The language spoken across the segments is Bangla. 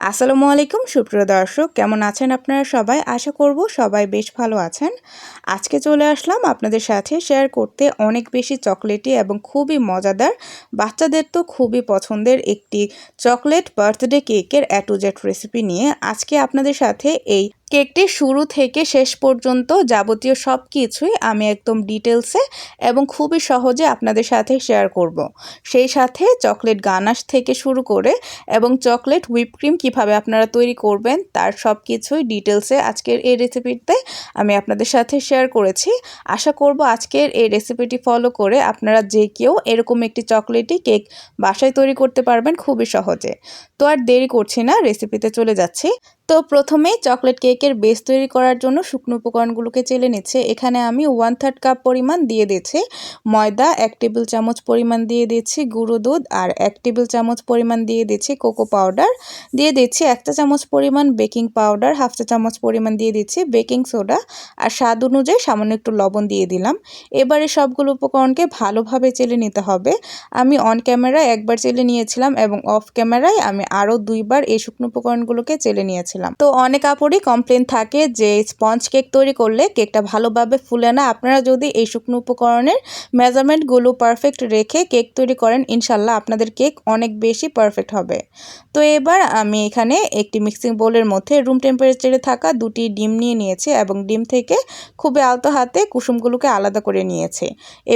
আসসালামু আলাইকুম, সুপ্রিয় দর্শক। কেমন আছেন আপনারা সবাই? আশা করব সবাই বেশ ভালো আছেন। আজকে চলে আসলাম আপনাদের সাথে শেয়ার করতে অনেক বেশি চকলেটি এবং খুবই মজাদার, বাচ্চাদের তো খুবই পছন্দের একটি চকলেট বার্থডে কেকের অ্যাটুজেট রেসিপি নিয়ে। আজকে আপনাদের সাথে এই কেকটি শুরু থেকে শেষ পর্যন্ত যাবতীয় সব কিছুই আমি একদম ডিটেলসে এবং খুবই সহজে আপনাদের সাথে শেয়ার করব। সেই সাথে চকলেট গানাশ থেকে শুরু করে এবং চকলেট হুইপ ক্রিম কীভাবে আপনারা তৈরি করবেন, তার সব কিছুই ডিটেলসে আজকের এই রেসিপিতে আমি আপনাদের সাথে শেয়ার করেছি। আশা করব আজকের এই রেসিপিটি ফলো করে আপনারা যে কেউ এরকম একটি চকলেটই কেক বাসায় তৈরি করতে পারবেন খুবই সহজে। তো আর দেরি করছি না রেসিপিতে চলে যাচ্ছি। তো প্রথমে চকলেট কেকের বেস তৈরি করার জন্য শুকনো উপকরণগুলোকে চেলে নিচ্ছে। এখানে আমি ওয়ান থার্ড কাপ পরিমাণ দিয়ে দিচ্ছি ময়দা, এক টেবিল চামচ পরিমাণ দিয়ে দিচ্ছি গুঁড়ো দুধ আর এক টেবিল চামচ পরিমাণ দিয়ে দিচ্ছি কোকো পাউডার। দিয়ে দিচ্ছি একটা চামচ পরিমাণ বেকিং পাউডার, হাফ চা চামচ পরিমাণ দিয়ে দিচ্ছি বেকিং সোডা আর স্বাদ অনুযায়ী সামান্য একটু লবণ দিয়ে দিলাম। এবারে সবগুলো উপকরণকে ভালোভাবে চেলে নিতে হবে। আমি অন ক্যামেরায় একবার চেলে নিয়েছিলাম এবং অফ ক্যামেরায় আমি আরও দুইবার এই শুকনো উপকরণগুলোকে চেলে নিয়েছিলাম। তো অনেক কাপড়ই কমপ্লেন থাকে যে স্পঞ্জ কেক তৈরি করলে কেকটা ভালোভাবে ফুলে না। আপনারা যদি এই শুকনো উপকরণের মেজারমেন্টগুলো পারফেক্ট রেখে কেক তৈরি করেন, ইনশাল্লাহ আপনাদের কেক অনেক বেশি পারফেক্ট হবে। তো এবার আমি এখানে একটি মিক্সিং বোলের মধ্যে রুম টেম্পারেচারে থাকা দুটি ডিম নিয়ে নিয়েছি এবং ডিম থেকে খুবই আলতো হাতে কুসুমগুলোকে আলাদা করে নিয়েছি।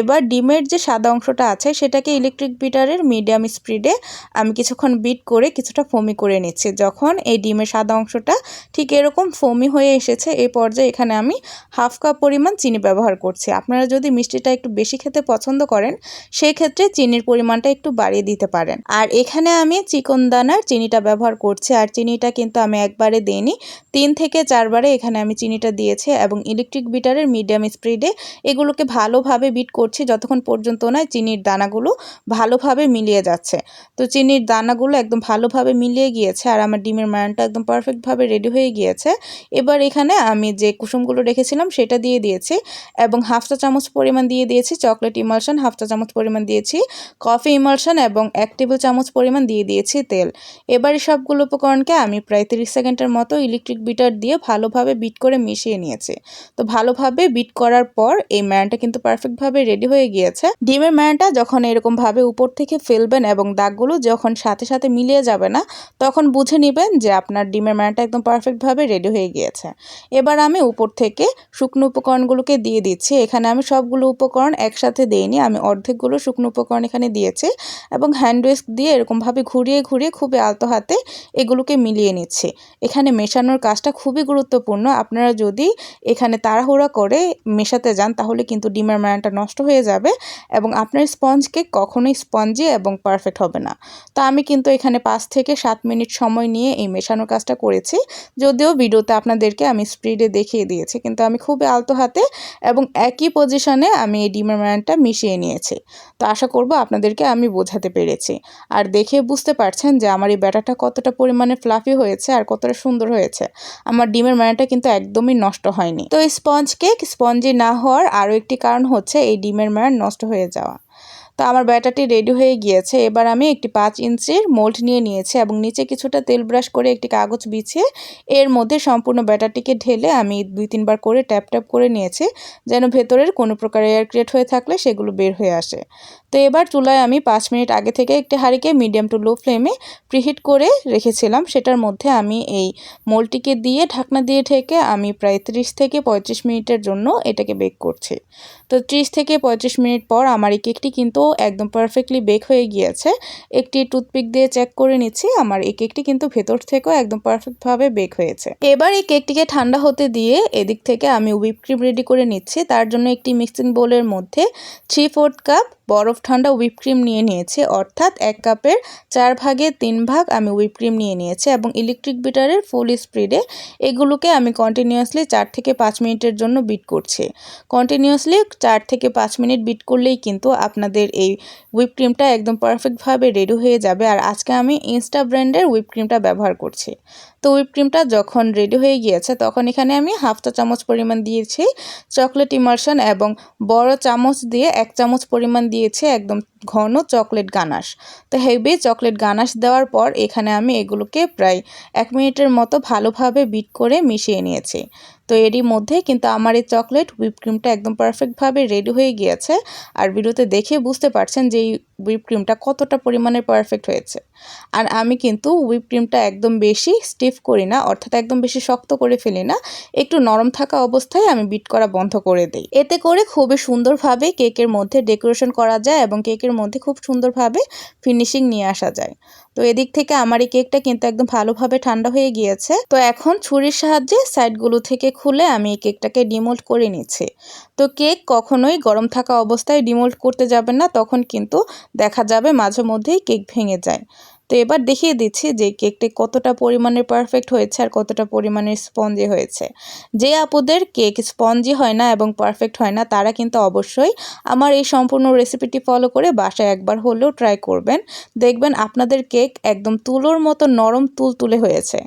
এবার ডিমের যে সাদা অংশটা আছে, সেটাকে ইলেকট্রিক বিটারের মিডিয়াম স্পিডে আমি কিছুক্ষণ বিট করে কিছুটা ফমি করে নিচ্ছি। যখন এই ডিমের সাদা অংশটা ঠিক এরকম ফোমি হয়ে এসেছে এই পর্যায়ে এখানে আমি হাফ কাপ পরিমাণ চিনি ব্যবহার করছি। আপনারা যদি মিষ্টিটা একটু বেশি খেতে পছন্দ করেন সেই ক্ষেত্রে চিনির পরিমাণটা একটু বাড়িয়ে দিতে পারেন। আর এখানে আমি চিকন দানার চিনিটা ব্যবহার করছি, আর চিনিটা কিন্তু আমি একবারে দিইনি, তিন থেকে চারবারে এখানে আমি চিনিটা দিয়েছি এবং ইলেকট্রিক বিটারের মিডিয়াম স্পিডে এগুলোকে ভালোভাবে বিট করছি, যতক্ষণ পর্যন্ত না চিনির দানাগুলো ভালোভাবে মিলিয়ে যাচ্ছে। তো চিনির দানাগুলো একদম ভালোভাবে মিলিয়ে গিয়েছে, আর আমার ডিমের মায়নটা একদম পারফেক্টভাবে রেডি হয়ে গিয়েছে। এবার এখানে আমি যে কুসুমগুলো রেখেছিলাম সেটা দিয়ে দিয়েছি এবং হাফ চা চামচ পরিমাণ দিয়ে দিয়েছি চকলেট ইমালশন হাফ চা চামচ পরিমাণ দিয়েছি কফি ইমালশন এবং এক টেবিল চামচ পরিমাণ দিয়ে দিয়েছি তেল। এবারে সবগুলো উপকরণকে আমি প্রায় তিরিশ সেকেন্ডের মতো ইলেকট্রিক বিটার দিয়ে ভালোভাবে বিট করে মিশিয়ে নিয়েছি। তো ভালোভাবে বিট করার পর এই ম্যানটা কিন্তু পারফেক্টভাবে রেডি হয়ে গিয়েছে। ডিমের ম্যানটা যখন এরকমভাবে উপর থেকে ফেলবেন এবং দাগগুলো যখন সাথে সাথে মিলিয়ে যাবে না, তখন বুঝে নেবেন যে আপনার ডিমের ম্যানটা একদম পারফেক্টভাবে রেডি হয়ে গিয়েছে। এবার আমি উপর থেকে শুকনো উপকরণগুলোকে দিয়ে দিচ্ছি। এখানে আমি সবগুলো উপকরণ একসাথে দিইনি, আমি অর্ধেকগুলো শুকনো উপকরণ এখানে দিয়েছি এবং হ্যান্ড উইস্ক দিয়ে এরকমভাবে ঘুরিয়ে ঘুরিয়ে খুবই আলতো হাতে এগুলোকে মিলিয়ে নিচ্ছি। এখানে মেশানোর কাজটা খুবই গুরুত্বপূর্ণ। আপনারা যদি এখানে তাড়াহুড়া করে মেশাতে যান, তাহলে কিন্তু ডিমের মায়ানটা নষ্ট হয়ে যাবে এবং আপনার স্পঞ্জ কেক কখনোই স্পঞ্জি এবং পারফেক্ট হবে না। তো আমি কিন্তু এখানে পাঁচ থেকে সাত মিনিট সময় নিয়ে এই মেশানোর কাজটা করেছি। যদিও ভিডিওতে আপনাদেরকে আমি স্পিডে দেখিয়ে দিয়েছি, কিন্তু আমি খুবই আলতো হাতে এবং একই পজিশনে আমি এই ডিমের মায়ানটা মিশিয়ে নিয়েছি। তো আশা করব আপনাদেরকে আমি বোঝাতে পেরেছি। আর দেখে বুঝতে পারছেন যে আমার এই ব্যাটারটা কতটা পরিমাণে ফ্লাফি হয়েছে আর কতটা সুন্দর হয়েছে। আমার ডিমের মায়াটা কিন্তু একদমই নষ্ট হয়নি। তো স্পঞ্জ কেক স্পঞ্জি না হওয়ার আরও একটি কারণ হচ্ছে এই ডিমের মায়ার নষ্ট হয়ে যাওয়া। তো আমার ব্যাটারটি রেডি হয়ে গিয়েছে। এবার আমি একটি পাঁচ ইঞ্চির মোল্ড নিয়ে নিয়েছি এবং নিচে কিছুটা তেল ব্রাশ করে একটি কাগজ বিছিয়ে এর মধ্যে সম্পূর্ণ ব্যাটারটিকে ঢেলে আমি দুই তিনবার করে ট্যাপ ট্যাপ করে নিয়েছি যেন ভেতরের কোনো প্রকার এয়ার ক্রিয়েট হয়ে থাকলে সেগুলো বের হয়ে আসে। তো এবার চুলায় আমি পাঁচ মিনিট আগে থেকে একটি হাঁড়িকে মিডিয়াম টু লো ফ্লেমে প্রিহিট করে রেখেছিলাম। সেটার মধ্যে আমি এই মোলটিকে দিয়ে, ঢাকনা দিয়ে ঢেকে আমি প্রায় ত্রিশ থেকে পঁয়ত্রিশ মিনিটের জন্য এটাকে বেক করছি। তো ত্রিশ থেকে পঁয়ত্রিশ মিনিট পর আমার এই কেকটি কিন্তু একদম পারফেক্টলি বেক হয়ে গিয়েছে। একটি টুথপিক দিয়ে চেক করে নিচ্ছি, আমার এই কেকটি কিন্তু ভেতর থেকেও একদম পারফেক্টভাবে বেক হয়েছে। এবার এই কেকটিকে ঠান্ডা হতে দিয়ে এদিক থেকে আমি হুইপ ক্রিম রেডি করে নিচ্ছি। তার জন্য একটি মিক্সিং বোলের মধ্যে থ্রি ফোর্থ কাপ বরফ ঠান্ডা হুইপ ক্রিম নিয়ে নিয়েছি। অর্থাৎ এক কাপের চার ভাগে তিন ভাগ আমি হুইপ ক্রিম নিয়ে নিয়েছি এবং ইলেকট্রিক বিটারের ফুল স্পিডে এগুলোকে আমি কন্টিনিউয়াসলি চার থেকে পাঁচ মিনিটের জন্য বিট করছি। কন্টিনিউয়াসলি চার থেকে পাঁচ মিনিট বিট করলেই কিন্তু আপনাদের এই হুইপ ক্রিমটা একদম পারফেক্টভাবে রেডি হয়ে যাবে। আর আজকে আমি ইনস্টা ব্র্যান্ডের হুইপ ক্রিমটা ব্যবহার করছি। তো হুইপ ক্রিমটা যখন রেডি হয়ে গিয়েছে, তখন এখানে আমি হাফ চা চামচ পরিমাণ দিয়েছি চকলেট ইমার্শন এবং বড় চামচ দিয়ে এক চামচ পরিমাণ দিয়েছি একদম ঘন চকলেট গানাশ। তো হেভি চকলেট গানাশ দেওয়ার পর এখানে আমি এগুলোকে প্রায় এক মিনিটের মতো ভালোভাবে বিট করে মিশিয়ে নিয়েছি। তো এরই মধ্যে কিন্তু আমার এই চকলেট হুইপ ক্রিমটা একদম পারফেক্টভাবে রেডি হয়ে গিয়েছে। আর ভিডিওতে দেখে বুঝতে পারছেন যে এই হুইপ ক্রিমটা কতটা পরিমাণে পারফেক্ট হয়েছে। আর আমি কিন্তু হুইপ ক্রিমটা একদম বেশি স্টিফ করি না, অর্থাৎ একদম বেশি শক্ত করে ফেলি না, একটু নরম থাকা অবস্থায় আমি বিট করা বন্ধ করে দিই। এতে করে খুবই সুন্দরভাবে কেকের মধ্যে ডেকোরেশন করা যায় এবং কেকের মধ্যে খুব সুন্দরভাবে ফিনিশিং নিয়ে আসা যায়। তো এদিক থেকে আমার এই কেকটা কিন্তু একদম ভালোভাবে ঠান্ডা হয়ে গিয়েছে। তো এখন ছুরির সাহায্যে সাইডগুলো থেকে খুলে আমি এই কেকটাকে ডিমোল্ড করে নিচ্ছি। তো কেক কখনোই গরম থাকা অবস্থায় ডিমোল্ড করতে যাবেন না, তখন কিন্তু দেখা যাবে মাঝে মধ্যেই কেক ভেঙে যায়। তো এবার দেখিয়ে দিচ্ছি যে কেকটি কতটা পরিমাণে পারফেক্ট হয়েছে আর কতটা পরিমাণে স্পঞ্জি হয়েছে। যে আপুদের কেক স্পঞ্জি হয় না এবং পারফেক্ট হয় না, তারা কিন্তু অবশ্যই আমার এই সম্পূর্ণ রেসিপিটি ফলো করে বাসায় একবার হলেও ট্রাই করবেন। দেখবেন আপনাদের কেক একদম তুলোর মতো নরম তুল তুলে হয়েছে।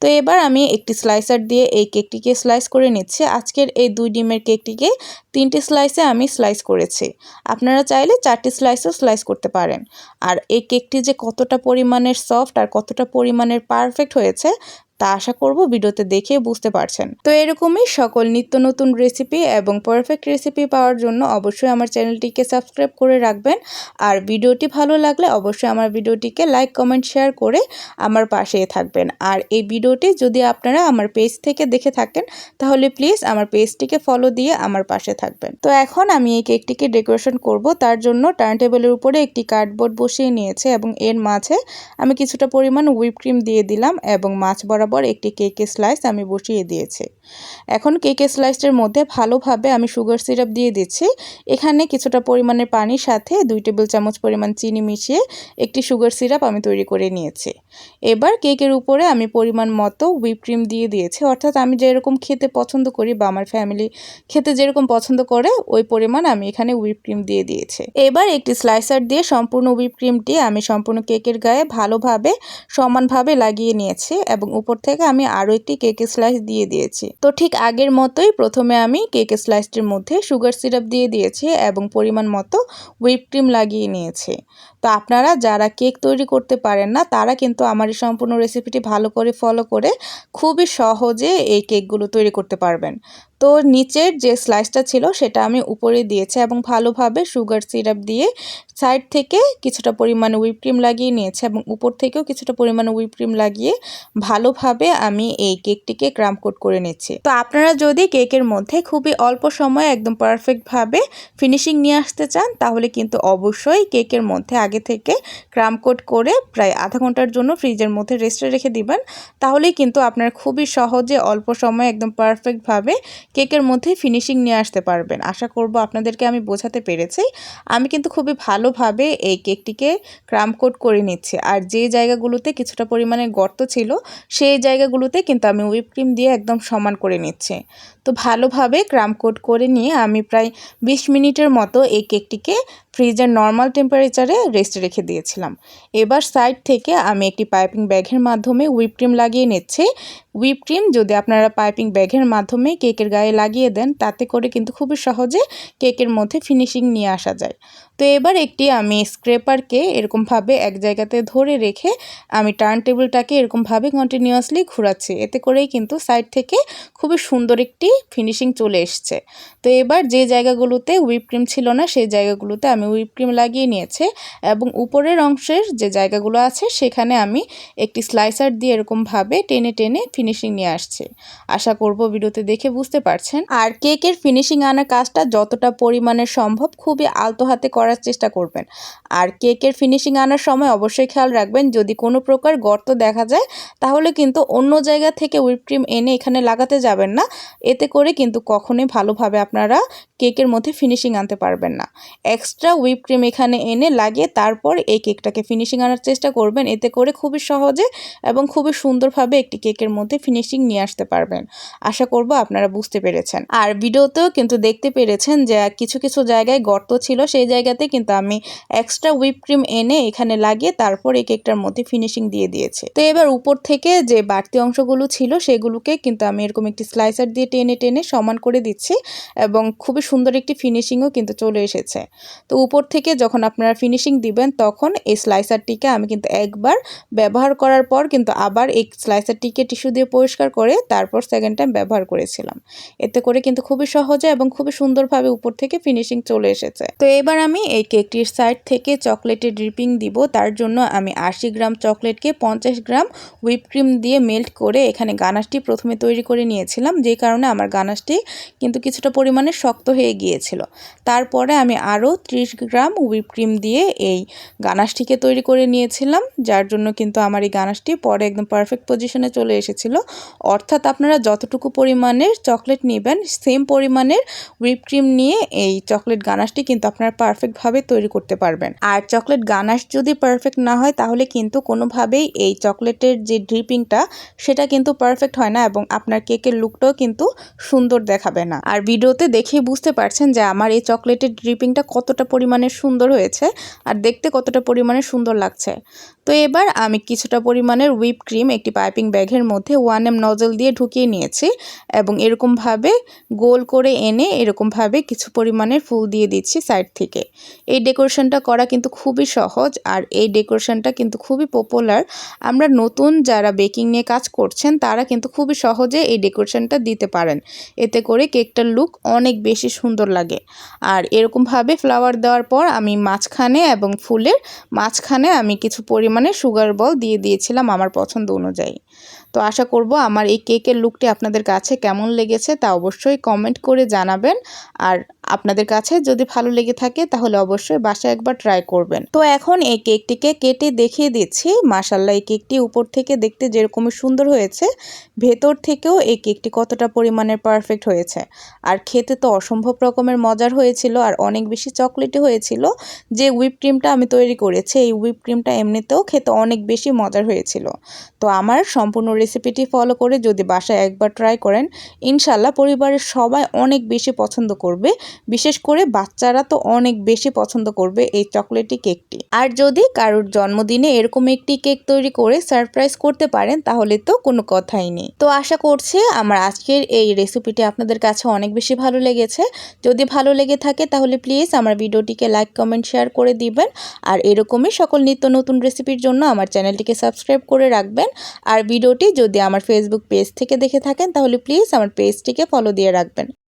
তো এবার আমি একটি স্লাইসার দিয়ে এই কেকটিকে স্লাইস করে নিচ্ছি। আজকের এই দুই ডিমের কেকটিকে তিনটি স্লাইসে আমি স্লাইস করেছি। আপনারা চাইলে চারটি স্লাইসও স্লাইস করতে পারেন। আর এই কেকটি যে কতটা পরিমাণের সফট আর কতটা পরিমাণের পারফেক্ট হয়েছে তা আশা করব ভিডিওতে দেখে বুঝতে পারছেন। তো এরকমই সকল নিত্য নতুন রেসিপি এবং পারফেক্ট রেসিপি পাওয়ার জন্য অবশ্যই আমার চ্যানেলটিকে সাবস্ক্রাইব করে রাখবেন। আর ভিডিওটি ভালো লাগলে অবশ্যই আমার ভিডিওটিকে লাইক কমেন্ট শেয়ার করে আমার পাশে থাকবেন। আর এই ভিডিওটি যদি আপনারা আমার পেজ থেকে দেখে থাকেন, তাহলে প্লিজ আমার পেজটিকে ফলো দিয়ে আমার পাশে থাকবেন। তো এখন আমি এই কেকটিকে ডেকোরেশন করব। তার জন্য টার্ন টেবিলের উপরে একটি কার্ডবোর্ড বসিয়ে নিয়েছে এবং এর মাঝে আমি কিছুটা পরিমাণ হুইপ ক্রিম দিয়ে দিলাম এবং মাছ বরাবর বরাবর একটি কেকের স্লাইস আমি বসিয়ে দিয়েছি। এখন কেকের স্লাইসের মধ্যে ভালোভাবে আমি সুগার সিরাপ দিয়ে দিচ্ছি। এখানে কিছুটা পরিমাণের পানির সাথে দুই টেবিল চামচ পরিমাণ চিনি মিশিয়ে একটি সুগার সিরাপ আমি তৈরি করে নিয়েছি। এবার কেকের উপরে আমি পরিমাণ মতো হুইপ ক্রিম দিয়ে দিয়েছি। অর্থাৎ আমি যেরকম খেতে পছন্দ করি বা আমার ফ্যামিলি খেতে যেরকম পছন্দ করে, ওই পরিমাণ আমি এখানে হুইপ ক্রিম দিয়ে দিয়েছি। এবার একটি স্লাইসার দিয়ে সম্পূর্ণ হুইপ ক্রিমটি আমি সম্পূর্ণ কেকের গায়ে ভালোভাবে, সমানভাবে লাগিয়ে নিয়েছি এবং উপর থেকে আমি আরও একটি কেকের স্লাইস দিয়ে দিয়েছি। তো ঠিক আগের মতোই প্রথমে আমি কেকের স্লাইসটির মধ্যে সুগার সিরাপ দিয়ে দিয়েছি এবং পরিমাণ মতো হুইপ ক্রিম লাগিয়ে নিয়েছি। তো আপনারা যারা কেক তৈরি করতে পারেন না, তারা কিন্তু আমার এই সম্পূর্ণ রেসিপিটি ভালো করে ফলো করে খুবই সহজে এই কেকগুলো তৈরি করতে পারবেন। তো নিচের যে স্লাইসটা ছিল সেটা আমি উপরে দিয়েছি এবং ভালোভাবে সুগার সিরাপ দিয়ে সাইড থেকে কিছুটা পরিমাণে হুইপ ক্রিম লাগিয়ে নিয়েছি এবং উপর থেকেও কিছুটা পরিমাণে হুইপ ক্রিম লাগিয়ে ভালোভাবে আমি এই কেকটিকে ক্রাম কোট করে নিচ্ছি। তো আপনারা যদি কেকের মধ্যে খুবই অল্প সময়ে একদম পারফেক্টভাবে ফিনিশিং নিয়ে আসতে চান, তাহলে কিন্তু অবশ্যই কেকের মধ্যে আগে থেকে ক্রাম কোট করে প্রায় আধা ঘণ্টার জন্য ফ্রিজের মধ্যে রেস্টে রেখে দিবেন। তাহলেই কিন্তু আপনার খুবই সহজে অল্প সময়ে একদম পারফেক্টভাবে কেকের মধ্যে ফিনিশিং নিয়ে আসতে পারবেন। আশা করব আপনাদেরকে আমি বোঝাতে পেরেছি। আমি কিন্তু খুবই ভালোভাবে এই কেকটিকে ক্রাম কোট করে নিচ্ছি। আর যে জায়গাগুলোতে কিছুটা পরিমাণে গর্ত ছিল, সেই জায়গাগুলোতে কিন্তু আমি হুইপ ক্রিম দিয়ে একদম সমান করে নিচ্ছি। তো ভালোভাবে ক্রাম কোট করে নিয়ে আমি প্রায় বিশ মিনিটের মতো এই কেকটিকে ফ্রিজের নর্মাল টেম্পারেচারে রেস্টে রেখে দিয়েছিলাম। এবার সাইড থেকে আমি একটি পাইপিং ব্যাগের মাধ্যমে হুইপ ক্রিম লাগিয়ে নিচ্ছি। হুইপ ক্রিম যদি আপনারা পাইপিং ব্যাগের মাধ্যমে কেকের লাগিয়ে দেন তাতে করে কিন্তু খুবই সহজে কেকের মধ্যে ফিনিশিং নিয়ে আসা যায়। তো এবার একটি আমি স্ক্রেপারকে এরকমভাবে এক জায়গাতে ধরে রেখে আমি টার্ন টেবিলটাকে এরকমভাবে কন্টিনিউয়াসলি ঘোরাচ্ছি। এতে করেই কিন্তু সাইড থেকে খুবই সুন্দর একটি ফিনিশিং চলে এসছে। তো এবার যে জায়গাগুলোতে হুইপ ক্রিম ছিল না, সেই জায়গাগুলোতে আমি হুইপ ক্রিম লাগিয়ে নিয়েছি এবং উপরের অংশের যে জায়গাগুলো আছে, সেখানে আমি একটি স্লাইসার দিয়ে এরকমভাবে টেনে টেনে ফিনিশিং নিয়ে আসছে। আশা করব ভিডিওতে দেখে বুঝতে পারছেন। আর কেকের ফিনিশিং আনার কাজটা যতটা পরিমাণে সম্ভব খুবই আলতো হাতে করার চেষ্টা করবেন। আর কেকের ফিনিশিং আনার সময় অবশ্যই খেয়াল রাখবেন, যদি কোনো প্রকার গর্ত দেখা যায়, তাহলে কিন্তু অন্য জায়গা থেকে হুইপ ক্রিম এনে এখানে লাগাতে যাবেন না। এতে করে কিন্তু কখনোই ভালোভাবে আপনারা কেকের মধ্যে ফিনিশিং আনতে পারবেন না। এক্সট্রা হুইপ ক্রিম এখানে এনে লাগিয়ে তারপর এই কেকটাকে ফিনিশিং আনার চেষ্টা করবেন। এতে করে খুবই সহজে এবং খুবই সুন্দরভাবে একটি কেকের মধ্যে ফিনিশিং নিয়ে আসতে পারবেন। আশা করব আপনারা বুঝতে পেরেছেন। আর ভিডিওতেও কিন্তু দেখতে পেরেছেন যে কিছু কিছু জায়গায় গর্ত ছিল, সেই জায়গা সাথে কিন্তু আমি এক্সট্রা হুইপ ক্রিম এনে এখানে লাগিয়ে তারপর এই কেকটার মধ্যে ফিনিশিং দিয়ে দিয়েছি। তো এবার উপর থেকে যে বাড়তি অংশগুলো ছিল সেগুলোকে কিন্তু আমি এরকম একটি স্লাইসার দিয়ে টেনে টেনে সমান করে দিচ্ছি এবং খুবই সুন্দর একটি ফিনিশিংও কিন্তু চলে এসেছে। তো উপর থেকে যখন আপনারা ফিনিশিং দিবেন তখন এই স্লাইসারটিকে আমি কিন্তু একবার ব্যবহার করার পর কিন্তু আবার এই স্লাইসারটিকে টিস্যু দিয়ে পরিষ্কার করে তারপর সেকেন্ড টাইম ব্যবহার করেছিলাম। এতে করে কিন্তু খুবই সহজে এবং খুবই সুন্দরভাবে উপর থেকে ফিনিশিং চলে এসেছে। তো এবার আমি এই কেকটির সাইড থেকে চকলেটের ড্রিপিং দিব। তার জন্য আমি আশি গ্রাম চকলেটকে পঞ্চাশ গ্রাম হুইপ ক্রিম দিয়ে মেল্ট করে এখানে গানাশটি প্রথমে তৈরি করে নিয়েছিলাম। যে কারণে আমার গানাশটি কিন্তু কিছুটা পরিমাণে শক্ত হয়ে গিয়েছিল। তারপরে আমি আরও ত্রিশ গ্রাম হুইপ ক্রিম দিয়ে এই গানাশটিকে তৈরি করে নিয়েছিলাম, যার জন্য কিন্তু আমার এই গানাশটি পরে একদম পারফেক্ট পজিশনে চলে এসেছিল। অর্থাৎ আপনারা যতটুকু পরিমাণের চকলেট নেবেন, সেম পরিমাণের হুইপ ক্রিম নিয়ে এই চকলেট গানাশটি কিন্তু আপনারা পারফেক্টভাবে তৈরি করতে পারবেন। আর চকলেট গানাশ যদি পারফেক্ট না হয়, তাহলে কিন্তু কোনোভাবেই এই চকলেটের যে ড্রিপিংটা সেটা কিন্তু পারফেক্ট হয় না এবং আপনার কেকের লুকটাও কিন্তু সুন্দর দেখাবে না। আর ভিডিওতে দেখেই বুঝতে পারছেন যে আমার এই চকলেটের ড্রিপিংটা কতটা পরিমাণে সুন্দর হয়েছে আর দেখতে কতটা পরিমাণে সুন্দর লাগছে। তো এবার আমি কিছুটা পরিমাণের হুইপ ক্রিম একটি পাইপিং ব্যাগের মধ্যে ওয়ান এম নজল দিয়ে ঢুকিয়ে নিয়েছি এবং এরকমভাবে গোল করে এনে এরকমভাবে কিছু পরিমাণের ফুল দিয়ে দিচ্ছি সাইড থেকে। এই ডেকোরেশনটা করা কিন্তু খুবই সহজ আর এই ডেকোরেশনটা কিন্তু খুবই পপুলার। আমরা নতুন যারা বেকিং নিয়ে কাজ করছেন, তারা কিন্তু খুবই সহজে এই ডেকোরেশনটা দিতে পারেন। এতে করে কেকটার লুক অনেক বেশি সুন্দর লাগে। আর এরকমভাবে ফ্লাওয়ার দেওয়ার পর আমি মাঝখানে এবং ফুলের মাঝখানে আমি কিছু পরিমাণে সুগার বল দিয়ে দিয়েছিলাম আমার পছন্দ অনুযায়ী। তো আশা করব আমার এই কেকের লুকটি আপনাদের কাছে কেমন লেগেছে তা অবশ্যই কমেন্ট করে জানাবেন। আর আপনাদের কাছে যদি ভালো লেগে থাকে তাহলে অবশ্যই বাসায় একবার ট্রাই করবেন। তো এখন এই কেকটিকে কেটে দেখিয়ে দিচ্ছি। মাসাল্লাহ এই কেকটি উপর থেকে দেখতে যেরকমই সুন্দর হয়েছে, ভেতর থেকেও এই কেকটি কতটা পরিমাণের পারফেক্ট হয়েছে। আর খেতে তো অসম্ভব রকমের মজার হয়েছিল আর অনেক বেশি চকলেটই হয়েছিল। যে হুইপ ক্রিমটা আমি তৈরি করেছি, এই হুইপ ক্রিমটা এমনিতেও খেতে অনেক বেশি মজার হয়েছিল। তো আমার সম্পূর্ণ রেসিপিটি ফলো করে যদি বাসায় একবার ট্রাই করেন ইনশাল্লাহ পরিবারের সবাই অনেক বেশি পছন্দ করবে। বিশেষ করে বাচ্চারা তো অনেক বেশি পছন্দ করবে এই চকলেটি কেকটি। আর যদি কারোর জন্মদিনে এরকম একটি কেক তৈরি করে সারপ্রাইজ করতে পারেন, তাহলে তো কোনো কথাই নেই। তো আশা করছি আমার আজকের এই রেসিপিটি আপনাদের কাছে অনেক বেশি ভালো লেগেছে। যদি ভালো লেগে থাকে, তাহলে প্লিজ আমার ভিডিওটিকে লাইক, কমেন্ট, শেয়ার করে দিবেন। আর এরকমই সকল নিত্য নতুন রেসিপির জন্য আমার চ্যানেলটিকে সাবস্ক্রাইব করে রাখবেন। আর ভিডিওটি যদি আমার ফেসবুক পেজ থেকে দেখে থাকেন, তাহলে প্লিজ আমার পেজটিকে ফলো দিয়ে রাখবেন।